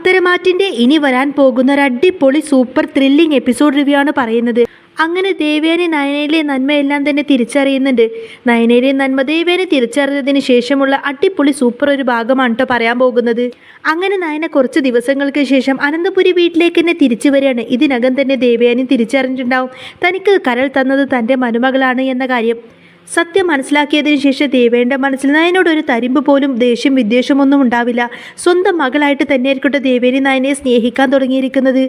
അപ്തരമാറ്റിന്റെ ഇനി വരാൻ പോകുന്ന ഒരു അടിപൊളി സൂപ്പർ ത്രില്ലിംഗ് എപ്പിസോഡ് റിവ്യൂ ആണ് പറയുന്നത്. അങ്ങനെ ദേവേനെ നയനയിലെ നന്മയെല്ലാം തന്നെ തിരിച്ചറിയുന്നുണ്ട്. നയനയിലെ നന്മ ദേവേനെ തിരിച്ചറിഞ്ഞതിന് ശേഷമുള്ള അടിപൊളി സൂപ്പർ ഒരു ഭാഗമാണ് കേട്ടോ പറയാൻ പോകുന്നത്. അങ്ങനെ നയന കുറച്ച് ദിവസങ്ങൾക്ക് ശേഷം അനന്തപുരി വീട്ടിലേക്ക് തന്നെ തിരിച്ചു വരികയാണ്. ഇതിനകം തന്നെ ദേവേനെ തിരിച്ചറിഞ്ഞിട്ടുണ്ടാവും. തനിക്ക് കരൾ തന്നത് തന്റെ മരുമകളാണ് എന്ന കാര്യം. സത്യം മനസ്സിലാക്കിയതിനു ശേഷം ദേവേന്റെ മനസ്സിൽ നയനോട് ഒരു തരിമ്പ് പോലും ദേഷ്യം വിദ്വേഷമൊന്നും ഉണ്ടാവില്ല. സ്വന്തം മകളായിട്ട് തന്നെയായിരിക്കട്ടെ ദേവേനി നയനെ സ്നേഹിക്കാൻ തുടങ്ങിയിരിക്കുന്നത്.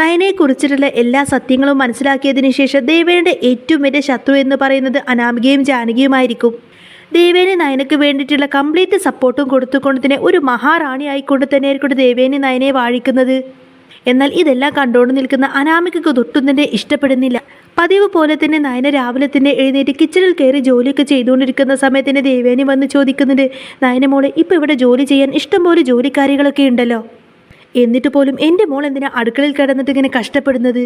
നയനെക്കുറിച്ചിട്ടുള്ള എല്ലാ സത്യങ്ങളും മനസ്സിലാക്കിയതിനു ശേഷം ദേവേന്റെ ഏറ്റവും വലിയ ശത്രു എന്ന് പറയുന്നത് അനാമികയും ജാനകിയുമായിരിക്കും. ദേവേനി നയനക്ക് വേണ്ടിയിട്ടുള്ള കംപ്ലീറ്റ് സപ്പോർട്ടും കൊടുത്തുകൊണ്ട് തന്നെ ഒരു മഹാറാണി ആയിക്കൊണ്ട് തന്നെയായിരിക്കട്ടെ ദേവേനി നയനെ വാഴിക്കുന്നത്. എന്നാൽ ഇതെല്ലാം കണ്ടുകൊണ്ട് നിൽക്കുന്ന അനാമികക്ക് തൊട്ടും തന്നെ ഇഷ്ടപ്പെടുന്നില്ല. പതിവ് പോലെ തന്നെ നയന രാവിലെ തന്നെ എഴുന്നേറ്റ് കിച്ചണിൽ കയറി ജോലിയൊക്കെ ചെയ്തുകൊണ്ടിരിക്കുന്ന സമയത്ത് തന്നെ ദേവേനി വന്ന് ചോദിക്കുന്നുണ്ട് നയന മോളെ ഇപ്പോൾ ഇവിടെ ജോലി ചെയ്യാൻ ഇഷ്ടംപോലെ ജോലിക്കാരികളൊക്കെ ഉണ്ടല്ലോ. എന്നിട്ട് പോലും എന്റെ മോൾ എന്തിനാ അടുക്കളയിൽ കിടന്നിട്ട് ഇങ്ങനെ കഷ്ടപ്പെടുന്നത്?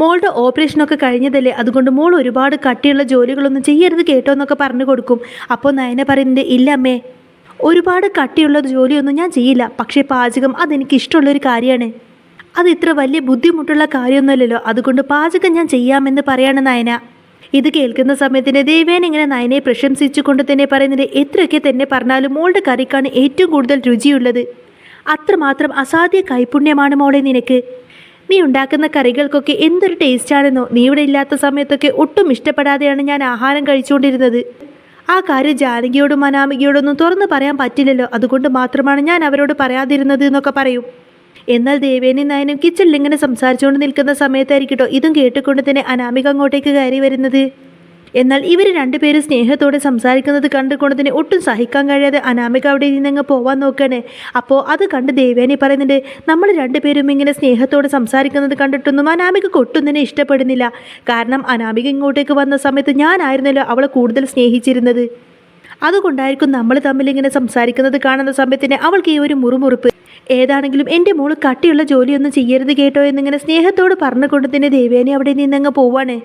മോളുടെ ഓപ്പറേഷനൊക്കെ കഴിഞ്ഞതല്ലേ അതുകൊണ്ട് മോൾ ഒരുപാട് കട്ടിയുള്ള ജോലികളൊന്നും ചെയ്യരുത് കേട്ടോ എന്നൊക്കെ പറഞ്ഞു കൊടുക്കും. അപ്പോൾ നയന പറയുന്നത് ഇല്ല അമ്മേ ഒരുപാട് കട്ടിയുള്ള ജോലിയൊന്നും ഞാൻ ചെയ്യില്ല. പക്ഷേ പാചകം അതെനിക്ക് ഇഷ്ടമുള്ളൊരു കാര്യമാണ്. അത് ഇത്ര വലിയ ബുദ്ധിമുട്ടുള്ള കാര്യമൊന്നുമല്ലല്ലോ. അതുകൊണ്ട് പാചകം ഞാൻ ചെയ്യാമെന്ന് പറയാണ് നയന. ഇത് കേൾക്കുന്ന സമയത്തിന് ദേവേൻ ഇങ്ങനെ നയനെ പ്രശംസിച്ചുകൊണ്ട് തന്നെ പറയുന്നത് എത്രയൊക്കെ തന്നെ പറഞ്ഞാലും മോളുടെ കറിക്കാണ് ഏറ്റവും കൂടുതൽ രുചിയുള്ളത്. അത്രമാത്രം അസാധ്യ കൈപുണ്യമാണ് മോളെ നിനക്ക്. നീ ഉണ്ടാക്കുന്ന കറികൾക്കൊക്കെ എന്തൊരു ടേസ്റ്റാണെന്നോ. നീ ഇവിടെ ഇല്ലാത്ത സമയത്തൊക്കെ ഒട്ടും ഇഷ്ടപ്പെടാതെയാണ് ഞാൻ ആഹാരം കഴിച്ചുകൊണ്ടിരുന്നത്. ആ കാര്യം ജാനകിയോടും അനാമികയോടൊന്നും തുറന്നു പറയാൻ പറ്റില്ലല്ലോ. അതുകൊണ്ട് മാത്രമാണ് ഞാൻ അവരോട് പറയാതിരുന്നത് എന്നൊക്കെ പറയും. എന്നാൽ ദേവേനി നായനും കിച്ചണിൽ ഇങ്ങനെ സംസാരിച്ചുകൊണ്ട് നിൽക്കുന്ന സമയത്തായിരിക്കട്ടോ ഇതും കേട്ടുകൊണ്ട് തന്നെ അനാമിക അങ്ങോട്ടേക്ക് കയറി വരുന്നത്. എന്നാൽ ഇവർ രണ്ടുപേരും സ്നേഹത്തോടെ സംസാരിക്കുന്നത് കണ്ടുകൊണ്ട് തന്നെ ഒട്ടും സഹിക്കാൻ കഴിയാതെ അനാമിക അവിടെ നിന്നങ്ങ് പോവാൻ നോക്കുകയാണ് അപ്പോൾ അത് കണ്ട് ദേവേനി പറയുന്നുണ്ട് നമ്മൾ രണ്ടുപേരും ഇങ്ങനെ സ്നേഹത്തോടെ സംസാരിക്കുന്നത് കണ്ടിട്ടൊന്നും അനാമികക്ക് ഒട്ടും തന്നെ ഇഷ്ടപ്പെടുന്നില്ല. കാരണം അനാമിക ഇങ്ങോട്ടേക്ക് വന്ന സമയത്ത് ഞാനായിരുന്നല്ലോ അവളെ കൂടുതൽ സ്നേഹിച്ചിരുന്നത്. അതുകൊണ്ടായിരിക്കും നമ്മൾ തമ്മിൽ ഇങ്ങനെ സംസാരിക്കുന്നത് കാണുന്ന സമയത്തിന് അവൾക്ക് ഈ ഒരു മുറുമുറുപ്പ് ഏതാണെങ്കിലും എന്റെ മോൾ കട്ടിയുള്ള ജോലിയൊന്നും ചെയ്യരുത് കേട്ടോ എന്നിങ്ങനെ സ്നേഹത്തോട് പറഞ്ഞുകൊണ്ട് തന്നെ ദേവേനെ അവിടെ നിന്നങ്ങ് പോവാണ്.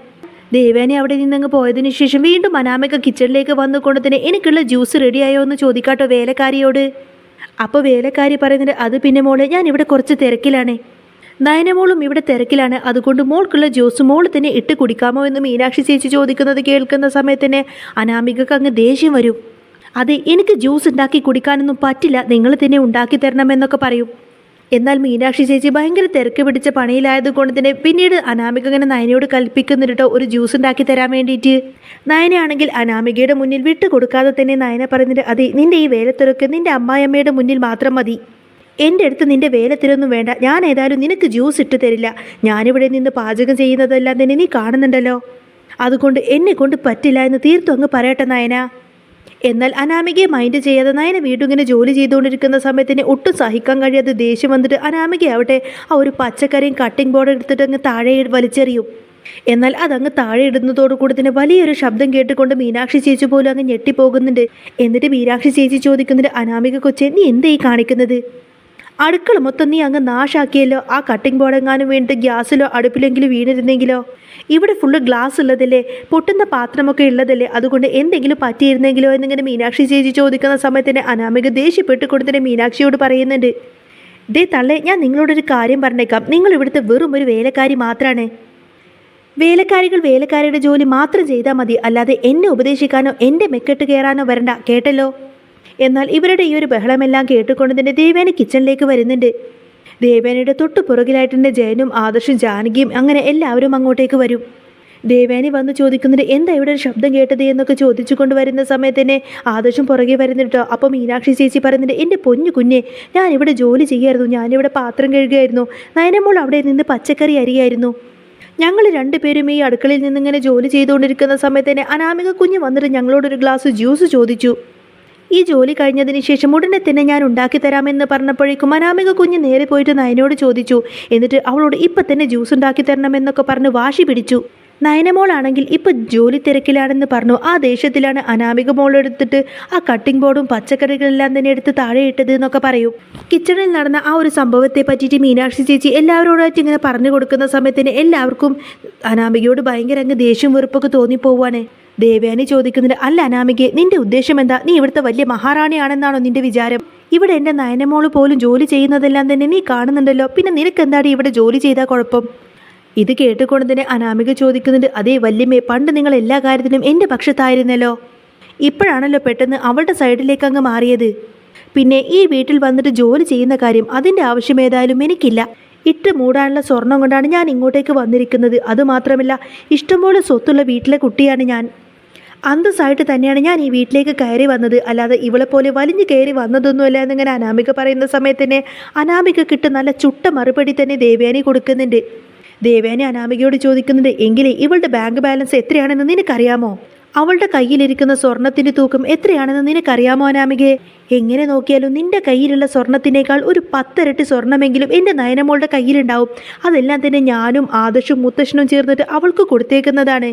ദേവേനെ അവിടെ നിന്നങ്ങ് പോയതിനു ശേഷം വീണ്ടും അനാമിക കിച്ചണിലേക്ക് വന്നുകൊണ്ട് തന്നെ എനിക്കുള്ള ജ്യൂസ് റെഡിയായോ എന്ന് ചോദിക്കാട്ടോ വേലക്കാരിയോട്. അപ്പോൾ വേലക്കാരി പറയുന്നത് അത് പിന്നെ മോളെ ഞാൻ ഇവിടെ കുറച്ച് തിരക്കിലാണ്. നയനമോളും ഇവിടെ തിരക്കിലാണ്. അതുകൊണ്ട് മോൾക്കുള്ള ജ്യൂസ് മോൾ തന്നെ ഇട്ട് കുടിക്കാമോ എന്ന് മീനാക്ഷി ചേച്ചി ചോദിക്കുന്നത് കേൾക്കുന്ന സമയത്ത് തന്നെ അനാമികക്ക് അങ്ങ് ദേഷ്യം വരും. അതെ എനിക്ക് ജ്യൂസ് ഉണ്ടാക്കി കുടിക്കാനൊന്നും പറ്റില്ല. നിങ്ങൾ തന്നെ ഉണ്ടാക്കി തരണമെന്നൊക്കെ പറയും. എന്നാൽ മീനാക്ഷി ചേച്ചി ഭയങ്കര തിരക്ക് പിടിച്ച പണിയിലായതുകൊണ്ട് തന്നെ പിന്നീട് അനാമിക ഇങ്ങനെ നയനയോട് കൽപ്പിക്കുന്നുണ്ട് ഒരു ജ്യൂസ് ഉണ്ടാക്കി തരാൻ വേണ്ടിയിട്ട്. നയനയാണെങ്കിൽ അനാമികയുടെ മുന്നിൽ വിട്ടു കൊടുക്കാതെ തന്നെ നയന പറയുന്നുണ്ട് അതെ നിന്റെ ഈ വേലത്തിരക്ക് നിന്റെ അമ്മായിയമ്മയുടെ മുന്നിൽ മാത്രം മതി. എന്റെ അടുത്ത് നിന്റെ വേലത്തിരൊന്നും വേണ്ട. ഞാൻ ഏതായാലും നിനക്ക് ജ്യൂസ് ഇട്ട് തരില്ല. ഞാനിവിടെ നിന്ന് പാചകം ചെയ്യുന്നതെല്ലാം തന്നെ നീ കാണുന്നുണ്ടല്ലോ. അതുകൊണ്ട് എന്നെ കൊണ്ട് പറ്റില്ല എന്ന് തീർത്തും അങ്ങ് പറയട്ടെ നയന. എന്നാൽ അനാമികയെ മൈൻഡ് ചെയ്യാതെ നയന വീണ്ടും ഇങ്ങനെ ജോലി ചെയ്തുകൊണ്ടിരിക്കുന്ന സമയത്തിന് ഒട്ടും സഹിക്കാൻ കഴിയാതെ ദേഷ്യം വന്നിട്ട് അനാമികയാവട്ടെ ആ ഒരു പച്ചക്കറിയും കട്ടിംഗ് ബോർഡ് എടുത്തിട്ട് അങ്ങ് താഴെ വലിച്ചെറിയും. എന്നാൽ അതങ്ങ് താഴെ ഇടുന്നതോടു കൂടി തന്നെ വലിയൊരു ശബ്ദം കേട്ടുകൊണ്ട് മീനാക്ഷി ചേച്ചി പോലും അങ്ങ് ഞെട്ടിപ്പോകുന്നുണ്ട്. എന്നിട്ട് മീനാക്ഷി ചേച്ചി ചോദിക്കുന്നുണ്ട് അനാമിക കൊച്ചെ നീ എന്തേ കാണിക്കുന്നത്? അടുക്കള മൊത്തം നീ അങ്ങ് നാശാക്കിയല്ലോ? ആ കട്ടിംഗ് ബോർഡ് എങ്ങാനും വീണിട്ട് ഗ്യാസിലോ അടുപ്പിലെങ്കിലും വീണിരുന്നെങ്കിലോ? ഇവിടെ ഫുള്ള് ഗ്ലാസ് ഉള്ളതല്ലേ? പൊട്ടുന്ന പാത്രമൊക്കെ ഉള്ളതല്ലേ? അതുകൊണ്ട് എന്തെങ്കിലും പറ്റിയിരുന്നെങ്കിലോ എന്നിങ്ങനെ മീനാക്ഷി ചേച്ചി ചോദിക്കുന്ന സമയത്തിന് അനാമിക ദേഷ്യപ്പെട്ട് കൊടുത്തിട്ട് മീനാക്ഷിയോട് പറയുന്നുണ്ട്. ദേ തള്ളേ ഞാൻ നിങ്ങളോടൊരു കാര്യം പറഞ്ഞേക്കാം. നിങ്ങൾ ഇവിടുത്തെ വെറും ഒരു വേലക്കാരി മാത്രമാണ് വേലക്കാരികൾ വേലക്കാരിയുടെ ജോലി മാത്രം ചെയ്താൽ മതി. അല്ലാതെ എന്നെ ഉപദേശിക്കാനോ എന്റെ മെക്കെട്ട് കയറാനോ വരണ്ട. കേട്ടല്ലോ? എന്നാൽ ഇവരുടെ ഈ ഒരു ബഹളമെല്ലാം കേട്ടുകൊണ്ട് തന്നെ ദേവേന കിച്ചണിലേക്ക് വരുന്നുണ്ട്. ദേവേനയുടെ തൊട്ടു പുറകിലായിട്ടുണ്ട് ജയനും ആദർശും ജാനകിയും അങ്ങനെ എല്ലാവരും അങ്ങോട്ടേക്ക് വരും. ദേവേനി വന്ന് ചോദിക്കുന്നുണ്ട് എന്താ ഇവിടെ ഒരു ശബ്ദം കേട്ടത് എന്നൊക്കെ ചോദിച്ചു കൊണ്ട് വരുന്ന സമയത്ത് തന്നെ ആദർശം പുറകെ വരുന്നുണ്ടോ. അപ്പോൾ മീനാക്ഷി ചേച്ചി പറയുന്നുണ്ട് എന്റെ പൊന്നു കുഞ്ഞെ ഞാനിവിടെ ജോലി ചെയ്യായിരുന്നു ഞാനിവിടെ പാത്രം കഴുകുകയായിരുന്നു. നയനമോൾ അവിടെ നിന്ന് പച്ചക്കറി അരിയായിരുന്നു. ഞങ്ങൾ രണ്ടുപേരും ഈ അടുക്കളയിൽ നിന്നിങ്ങനെ ജോലി ചെയ്തുകൊണ്ടിരിക്കുന്ന സമയത്ത് തന്നെ അനാമിക കുഞ്ഞ് വന്നിട്ട് ഞങ്ങളോടൊരു ഗ്ലാസ് ജ്യൂസ് ചോദിച്ചു. ഈ ജോലി കഴിഞ്ഞതിന് ശേഷം ഉടനെ തന്നെ ഞാൻ ഉണ്ടാക്കി തരാമെന്ന് പറഞ്ഞപ്പോഴേക്കും അനാമിക കുഞ്ഞ് നേരെ പോയിട്ട് നയനോട് ചോദിച്ചു. എന്നിട്ട് അവളോട് ഇപ്പം തന്നെ ജ്യൂസ് ഉണ്ടാക്കി തരണമെന്നൊക്കെ പറഞ്ഞ് വാശി പിടിച്ചു. നയനമോളാണെങ്കിൽ ഇപ്പം ജോലി തിരക്കിലാണെന്ന് പറഞ്ഞു. ആ ദേഷ്യത്തിലാണ് അനാമിക മോൾ എടുത്തിട്ട് ആ കട്ടിംഗ് ബോർഡും പച്ചക്കറികളെല്ലാം തന്നെ എടുത്ത് താഴെ ഇട്ടത് എന്നൊക്കെ പറയും. കിച്ചണിൽ നടന്ന ആ ഒരു സംഭവത്തെ പറ്റിയിട്ട് മീനാക്ഷി ചേച്ചി എല്ലാവരോടായിട്ട് ഇങ്ങനെ പറഞ്ഞു കൊടുക്കുന്ന സമയത്തിന് എല്ലാവർക്കും അനാമികയോട് ഭയങ്കര അങ്ങ് ദേഷ്യം വെറുപ്പൊക്കെ തോന്നിപ്പോവാണ്. ദേവയാനി ചോദിക്കുന്നില്ല അല്ല അനാമികെ നിന്റെ ഉദ്ദേശം എന്താ? നീ ഇവിടുത്തെ വലിയ മഹാറാണിയാണെന്നാണോ നിന്റെ വിചാരം? ഇവിടെ എന്റെ നയനമോൾ പോലും ജോലി ചെയ്യുന്നതെല്ലാം തന്നെ നീ കാണുന്നുണ്ടല്ലോ. പിന്നെ നിനക്ക് എന്താടി ഇവിടെ ജോലി ചെയ്താൽ കുഴപ്പം? ഇത് കേട്ടുകൊണ്ട് തന്നെ അനാമിക ചോദിക്കുന്നുണ്ട് അതേ വല്യമ്മേ പണ്ട് നിങ്ങൾ എല്ലാ കാര്യത്തിലും എന്റെ പക്ഷത്തായിരുന്നല്ലോ. ഇപ്പോഴാണല്ലോ പെട്ടെന്ന് അവളുടെ സൈഡിലേക്ക് അങ്ങ് മാറിയത്. പിന്നെ ഈ വീട്ടിൽ വന്നിട്ട് ജോലി ചെയ്യുന്ന കാര്യം അതിന്റെ ആവശ്യം ഏതായാലും എനിക്കില്ല. ഇട്ട് മൂടാനുള്ള സ്വർണം കൊണ്ടാണ് ഞാൻ ഇങ്ങോട്ടേക്ക് വന്നിരിക്കുന്നത്. അതുമാത്രമല്ല ഇഷ്ടംപോലെ സ്വത്തുള്ള വീട്ടിലെ കുട്ടിയാണ് ഞാൻ. അന്തസ്സായിട്ട് തന്നെയാണ് ഞാൻ ഈ വീട്ടിലേക്ക് കയറി വന്നത്. അല്ലാതെ പോലെ വലിഞ്ഞു കയറി വന്നതൊന്നുമല്ല എന്നിങ്ങനെ അനാമിക പറയുന്ന സമയത്ത് തന്നെ അനാമിക കിട്ടും നല്ല ചുട്ട മറുപടി തന്നെ ദേവയാനി കൊടുക്കുന്നുണ്ട്. ദേവയാനി അനാമികയോട് ചോദിക്കുന്നുണ്ട് എങ്കിലേ ഇവളുടെ ബാങ്ക് ബാലൻസ് എത്രയാണെന്ന് നിനക്കറിയാമോ? അവളുടെ കയ്യിലിരിക്കുന്ന സ്വർണത്തിന്റെ തൂക്കം എത്രയാണെന്ന് നിനക്കറിയാമോ അനാമികയെ എങ്ങനെ നോക്കിയാലും നിന്റെ കയ്യിലുള്ള സ്വർണത്തിനേക്കാൾ ഒരു പത്തിരട്ടി സ്വർണമെങ്കിലും എന്റെ നയനമോളുടെ കയ്യിലുണ്ടാവും. അതെല്ലാം തന്നെ ഞാനും ആദർശും മുത്തശ്ശനും ചേർന്നിട്ട് അവൾക്ക് കൊടുത്തേക്കുന്നതാണ്.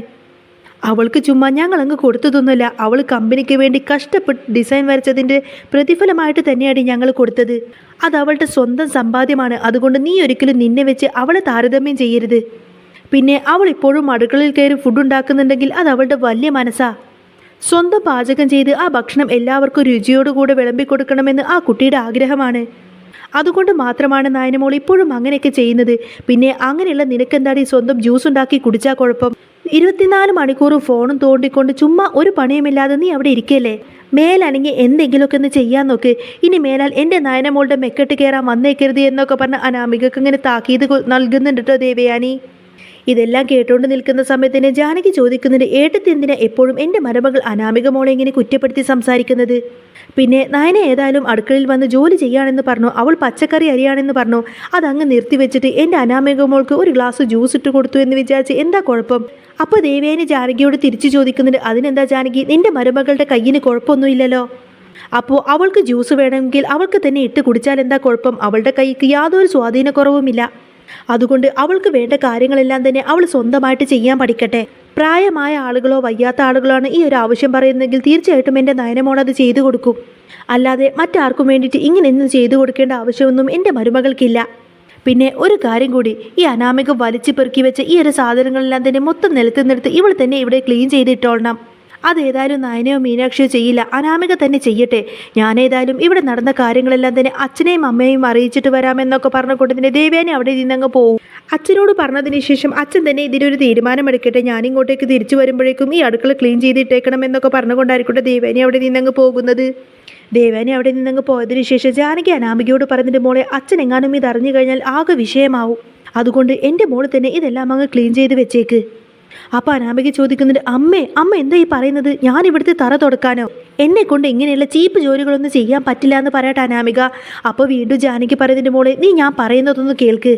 അവൾക്ക് ചുമ്മാ ഞങ്ങൾ അങ്ങ് കൊടുത്തതൊന്നുമില്ല. അവൾ കമ്പനിക്ക് വേണ്ടി കഷ്ടപ്പെട്ട് ഡിസൈൻ വരച്ചതിന്റെ പ്രതിഫലമായിട്ട് തന്നെയാണ് ഞങ്ങൾ കൊടുത്തത്. അത് അവളുടെ സ്വന്തം സമ്പാദ്യമാണ്. അതുകൊണ്ട് നീ ഒരിക്കലും നിന്നെ വെച്ച് അവളെ താരതമ്യം ചെയ്യരുത്. പിന്നെ അവൾ ഇപ്പോഴും അടുക്കളയിൽ കയറി ഫുഡ് ഉണ്ടാക്കുന്നുണ്ടെങ്കിൽ അത് അവളുടെ വലിയ മനസ്സാ. സ്വന്തം പാചകം ചെയ്ത് ആ ഭക്ഷണം എല്ലാവർക്കും രുചിയോടുകൂടെ വിളമ്പി കൊടുക്കണമെന്ന് ആ കുട്ടിയുടെ ആഗ്രഹമാണ്. അതുകൊണ്ട് മാത്രമാണ് നായനമോൾ ഇപ്പോഴും അങ്ങനെയൊക്കെ ചെയ്യുന്നത്. പിന്നെ അങ്ങനെയുള്ള നിനക്കെന്താടി സ്വന്തം ജ്യൂസ് ഉണ്ടാക്കി കുടിച്ചാൽ കുഴപ്പം? ഇരുപത്തിനാല് മണിക്കൂർ ഫോണും തോണ്ടിക്കൊണ്ട് ചുമ്മാ ഒരു പണിയുമില്ലാതെ നീ അവിടെ ഇരിക്കല്ലേ? മേലാണെങ്കിൽ എന്തെങ്കിലുമൊക്കെ ഒന്ന് ചെയ്യാൻ നോക്ക്. ഇനി മേലാൽ എന്റെ നയനമോളുടെ മെക്കെട്ട് കയറാൻ വന്നേക്കരുത് എന്നൊക്കെ പറഞ്ഞ് അനാമികക്ക് ഇങ്ങനെ താക്കീത് നൽകുന്നുണ്ട് കേട്ടോ ദേവയാനി. ഇതെല്ലാം കേട്ടുകൊണ്ട് നിൽക്കുന്ന സമയത്ത് തന്നെ ജാനകി ചോദിക്കുന്നുണ്ട് ഏട്ടത്തെന്തിനാ എപ്പോഴും എന്റെ മരുമകൾ അനാമിക മോളെ ഇങ്ങനെ കുറ്റപ്പെടുത്തി സംസാരിക്കുന്നത്? പിന്നെ നയന ഏതായാലും അടുക്കളയിൽ വന്ന് ജോലി ചെയ്യാണെന്ന് പറഞ്ഞു അവൾ പച്ചക്കറി അരിയാണെന്ന് പറഞ്ഞു. അതങ്ങ് നിർത്തിവെച്ചിട്ട് എന്റെ അനാമിക മോൾക്ക് ഒരു ഗ്ലാസ് ജ്യൂസ് ഇട്ട് കൊടുത്തു എന്ന് വിചാരിച്ച് എന്താ കുഴപ്പം? അപ്പോൾ ദേവേനെ ജാനകിയോട് തിരിച്ചു ചോദിക്കുന്നുണ്ട് അതിനെന്താ ജാനകി നിന്റെ മരുമകളുടെ കയ്യിന് കുഴപ്പമൊന്നുമില്ലല്ലോ. അപ്പോൾ അവൾക്ക് ജ്യൂസ് വേണമെങ്കിൽ അവൾക്ക് തന്നെ ഇട്ട് കുടിച്ചാൽ എന്താ കുഴപ്പം? അവളുടെ കൈക്ക് യാതൊരു സ്വാധീനക്കുറവുമില്ല. അതുകൊണ്ട് അവൾക്ക് വേണ്ട കാര്യങ്ങളെല്ലാം തന്നെ അവൾ സ്വന്തമായിട്ട് ചെയ്യാൻ പഠിക്കട്ടെ. പ്രായമായ ആളുകളോ വയ്യാത്ത ആളുകളോ ആണ് ഈ ഒരു ആവശ്യം പറയുന്നതെങ്കിൽ തീർച്ചയായിട്ടും എന്റെ നയനമോൾ അത് ചെയ്തു കൊടുക്കും. അല്ലാതെ മറ്റാർക്കും വേണ്ടിയിട്ട് ഇങ്ങനെയൊന്നും ചെയ്തു കൊടുക്കേണ്ട ആവശ്യമൊന്നും എന്റെ മരുമകൾക്കില്ല. പിന്നെ ഒരു കാര്യം കൂടി ഈ അനാമിക വലിച്ചു പെറുക്കി വെച്ച ഈ ഒരു സാധനങ്ങളെല്ലാം തന്നെ മൊത്തം നിലത്ത് നിന്നെടുത്ത് ഇവൾ തന്നെ ഇവിടെ ക്ലീൻ ചെയ്തിട്ടോളണം. അതേതായാലും നയനയോ മീനാക്ഷിയോ ചെയ്യില്ല. അനാമിക തന്നെ ചെയ്യട്ടെ. ഞാനേതായാലും ഇവിടെ നടന്ന കാര്യങ്ങളെല്ലാം തന്നെ അച്ഛനെയും അമ്മയെയും അറിയിച്ചിട്ട് വരാമെന്നൊക്കെ പറഞ്ഞുകൊണ്ട് തന്നെ ദേവേനെ അവിടെ നിന്നങ്ങ് പോകും അച്ഛനോട് പറഞ്ഞതിന് ശേഷം അച്ഛൻ തന്നെ ഇതിനൊരു തീരുമാനമെടുക്കട്ടെ. ഞാനിങ്ങോട്ടേക്ക് തിരിച്ചു വരുമ്പോഴേക്കും ഈ അടുക്കള ക്ലീൻ ചെയ്തിട്ടേക്കണം എന്നൊക്കെ പറഞ്ഞുകൊണ്ടായിരിക്കട്ടെ ദേവേനെ അവിടെ നിന്നങ്ങ് പോകുന്നത്. ദേവാനി അവിടെ നിന്നങ്ങ് പോയതിന് ശേഷം ജാനകി അനാമികയോട് പറഞ്ഞിട്ട് മോളെ അച്ഛൻ എങ്ങാനും ഇത് അറിഞ്ഞു കഴിഞ്ഞാൽ ആകെ വിഷയമാവും. അതുകൊണ്ട് എന്റെ മോൾ തന്നെ ഇതെല്ലാം അങ്ങ് ക്ലീൻ ചെയ്ത് വെച്ചേക്ക്. അപ്പോൾ അനാമിക ചോദിക്കുന്നുണ്ട് അമ്മേ അമ്മ എന്താ ഈ പറയുന്നത്? ഞാൻ ഇവിടുത്തെ തറ തുടക്കാനോ? എന്നെ കൊണ്ട് ഇങ്ങനെയുള്ള ചീപ്പ് ജോലികളൊന്നും ചെയ്യാൻ പറ്റില്ല എന്ന് പറയട്ടെ അനാമിക. അപ്പോൾ വീണ്ടും ജാനകി പറയുന്നതിന്റെ മോളെ നീ ഞാൻ പറയുന്നതൊന്ന് കേൾക്ക്.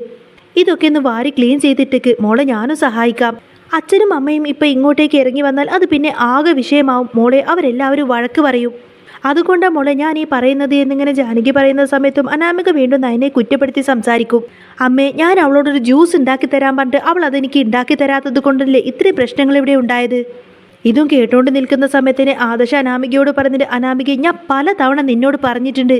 ഇതൊക്കെ ഒന്ന് വാരി ക്ലീൻ ചെയ്തിട്ടേക്ക്. മോളെ ഞാനും സഹായിക്കാം. അച്ഛനും അമ്മയും ഇപ്പം ഇങ്ങോട്ടേക്ക് ഇറങ്ങി വന്നാൽ അത് പിന്നെ ആകെ വിഷയമാവും. മോളെ അവരെല്ലാവരും വഴക്ക് പറയും. അതുകൊണ്ടാണ് മോളെ ഞാൻ ഈ പറയുന്നത് എന്നിങ്ങനെ ജാനകി പറയുന്ന സമയത്തും അനാമിക വീണ്ടും നയനെ കുറ്റപ്പെടുത്തി സംസാരിക്കും. അമ്മേ ഞാൻ അവളോടൊരു ജ്യൂസ് ഉണ്ടാക്കി തരാൻ പറഞ്ഞിട്ട് അവൾ അതെനിക്ക് ഉണ്ടാക്കി തരാത്തത് കൊണ്ടല്ലേ ഇത്രയും പ്രശ്നങ്ങൾ ഇവിടെ ഉണ്ടായത്? ഇതും കേട്ടോണ്ട് നിൽക്കുന്ന സമയത്തിന് ആദർശ അനാമികയോട് പറഞ്ഞിട്ട് അനാമിക ഞാൻ പല തവണ നിന്നോട് പറഞ്ഞിട്ടുണ്ട്.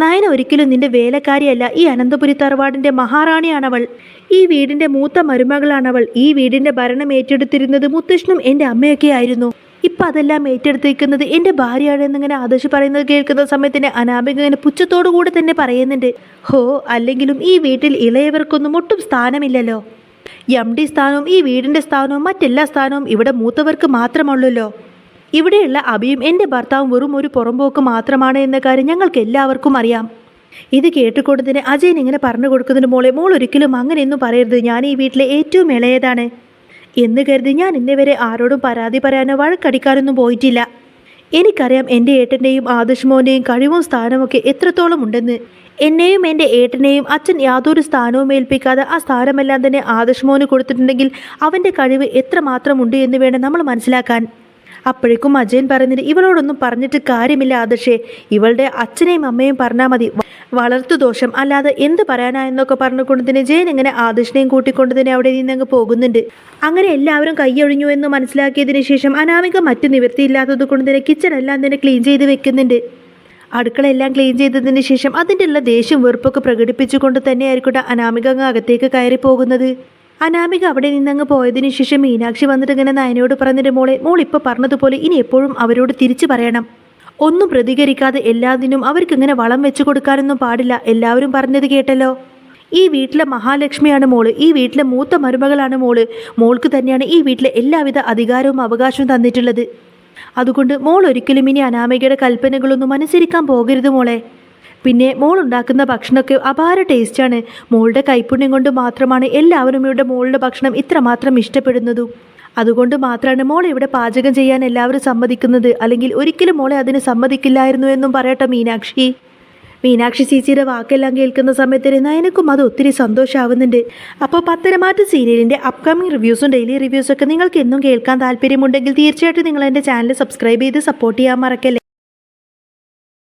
നയന ഒരിക്കലും നിന്റെ വേലക്കാരിയല്ല. ഈ അനന്തപുരി തറവാടിന്റെ മഹാറാണിയാണവൾ. ഈ വീടിന്റെ മൂത്ത മരുമകളാണവൾ. ഈ വീടിന്റെ ഭരണം ഏറ്റെടുത്തിരുന്നത് മുത്തശ്ശനും എന്റെ അമ്മയൊക്കെ ആയിരുന്നു ഇപ്പം അതെല്ലാം ഏറ്റെടുത്തേക്കുന്നത് എന്റെ ഭാര്യയാണ് എന്നിങ്ങനെ ആദർശ് പറയുന്നത് കേൾക്കുന്ന സമയത്ത് തന്നെ അനാമിക ഇങ്ങനെ പുച്ഛത്തോടു കൂടെ തന്നെ പറയുന്നുണ്ട്. ഹോ അല്ലെങ്കിലും ഈ വീട്ടിൽ ഇളയവർക്കൊന്നും ഒട്ടും സ്ഥാനമില്ലല്ലോ. എം ഡി സ്ഥാനവും ഈ വീടിന്റെ സ്ഥാനവും മറ്റെല്ലാ സ്ഥാനവും ഇവിടെ മൂത്തവർക്ക് മാത്രമുള്ളല്ലോ. ഇവിടെയുള്ള അഭിയും എന്റെ ഭർത്താവും വെറും ഒരു പുറമ്പോക്ക് മാത്രമാണ് എന്ന കാര്യം ഞങ്ങൾക്ക് എല്ലാവർക്കും അറിയാം. ഇത് കേട്ടുകൊണ്ടതിന് അജയൻ ഇങ്ങനെ പറഞ്ഞു കൊടുക്കുന്നതിന് മോളെ മോൾ ഒരിക്കലും അങ്ങനെയൊന്നും പറയരുത്. ഞാൻ ഈ വീട്ടിലെ ഏറ്റവും ഇളയതാണ്. എന്ന് കരുതി ഞാൻ ഇന്നേവരെ ആരോടും പരാതി പറയാനോ വഴക്കടിക്കാനൊന്നും പോയിട്ടില്ല. എനിക്കറിയാം എന്റെ ഏട്ടന്റെയും ആദർശ് മോന്റെയും കഴിവും സ്ഥാനമൊക്കെ എത്രത്തോളം ഉണ്ടെന്ന്. എന്നെയും എന്റെ ഏട്ടനെയും അച്ഛൻ യാതൊരു സ്ഥാനവും ഏൽപ്പിക്കാതെ ആ സ്ഥാനമെല്ലാം തന്നെ ആദർശ് മോന് കൊടുത്തിട്ടുണ്ടെങ്കിൽ അവന്റെ കഴിവ് എത്രമാത്രമുണ്ട് എന്ന് വേണം നമ്മൾ മനസ്സിലാക്കാൻ. അപ്പോഴേക്കും അജയൻ പറയുന്നത് ഇവളോടൊന്നും പറഞ്ഞിട്ട് കാര്യമില്ല ആദർശേ. ഇവളുടെ അച്ഛനെയും അമ്മയും പറഞ്ഞാൽ മതി. വളർത്തു ദോഷം. അല്ലാതെ എന്ത് പറയാനാ എന്നൊക്കെ പറഞ്ഞുകൊണ്ട് തന്നെ ജയൻ ഇങ്ങനെ ആദർശിനെയും കൂട്ടിക്കൊണ്ട് തന്നെ അവിടെ നിന്ന് അങ്ങ് പോകുന്നുണ്ട്? അങ്ങനെ എല്ലാവരും കൈയൊഴിഞ്ഞു എന്ന് മനസ്സിലാക്കിയതിന് ശേഷം അനാമിക മറ്റു നിവൃത്തിയില്ലാത്തത് കൊണ്ട് തന്നെ കിച്ചൺ എല്ലാം തന്നെ ക്ലീൻ ചെയ്ത് വെക്കുന്നുണ്ട്. അടുക്കള എല്ലാം ക്ലീൻ ചെയ്തതിന് ശേഷം അതിന്റെ ഉള്ള ദേഷ്യം വെറുപ്പൊക്കെ പ്രകടിപ്പിച്ചുകൊണ്ട് തന്നെയായിരിക്കട്ടെ അനാമിക അങ്ങ് അകത്തേക്ക് കയറി പോകുന്നത് അനാമിക അവിടെ നിന്നങ്ങ് പോയതിനു ശേഷം മീനാക്ഷി വന്നിട്ട് ഇങ്ങനെ നയനയോട് പറഞ്ഞിട്ട് മോളെ മോൾ ഇപ്പോൾ പറഞ്ഞതുപോലെ ഇനി എപ്പോഴും അവരോട് തിരിച്ചു പറയണം. ഒന്നും പ്രതികരിക്കാതെ എല്ലാത്തിനും അവർക്കിങ്ങനെ വളം വെച്ചു കൊടുക്കാനൊന്നും പാടില്ല. എല്ലാവരും പറഞ്ഞത് കേട്ടല്ലോ. ഈ വീട്ടിലെ മഹാലക്ഷ്മിയാണ് മോൾ. ഈ വീട്ടിലെ മൂത്ത മരുമകളാണ് മോൾ. മോൾക്ക് തന്നെയാണ് ഈ വീട്ടിലെ എല്ലാവിധ അധികാരവും അവകാശവും തന്നിട്ടുള്ളത്. അതുകൊണ്ട് മോൾ ഒരിക്കലും ഇനി അനാമികയുടെ കൽപ്പനകളൊന്നും അനുസരിക്കാൻ പോകരുത് മോളെ. പിന്നെ മോൾ ഉണ്ടാക്കുന്ന ഭക്ഷണമൊക്കെ അപാര ടേസ്റ്റാണ്. മോളുടെ കൈപ്പുണ്യം കൊണ്ട് മാത്രമാണ് എല്ലാവരും ഇവിടെ മോളുടെ ഭക്ഷണം ഇത്രമാത്രം ഇഷ്ടപ്പെടുന്നതും. അതുകൊണ്ട് മാത്രമാണ് മോൾ ഇവിടെ പാചകം ചെയ്യാൻ എല്ലാവരും സമ്മതിക്കുന്നത്. അല്ലെങ്കിൽ ഒരിക്കലും മോളെ അതിന് സമ്മതിക്കില്ലായിരുന്നു എന്നും പറയട്ടെ മീനാക്ഷി. മീനാക്ഷി ചേച്ചിയുടെ വാക്കെല്ലാം കേൾക്കുന്ന സമയത്ത് നയനക്കും അത് ഒത്തിരി സന്തോഷമാവുന്നുണ്ട് അപ്പോൾ പത്തരമാറ്റ സീരിയലിന്റെ അപ്കമിങ് റിവ്യൂസും ഡെയിലി റിവ്യൂസും ഒക്കെ നിങ്ങൾക്ക് എന്നും കേൾക്കാൻ താല്പര്യമുണ്ടെങ്കിൽ തീർച്ചയായിട്ടും നിങ്ങൾ എന്റെ ചാനൽ സബ്സ്ക്രൈബ് ചെയ്ത് സപ്പോർട്ട് ചെയ്യാൻ മറക്കല്ലേ?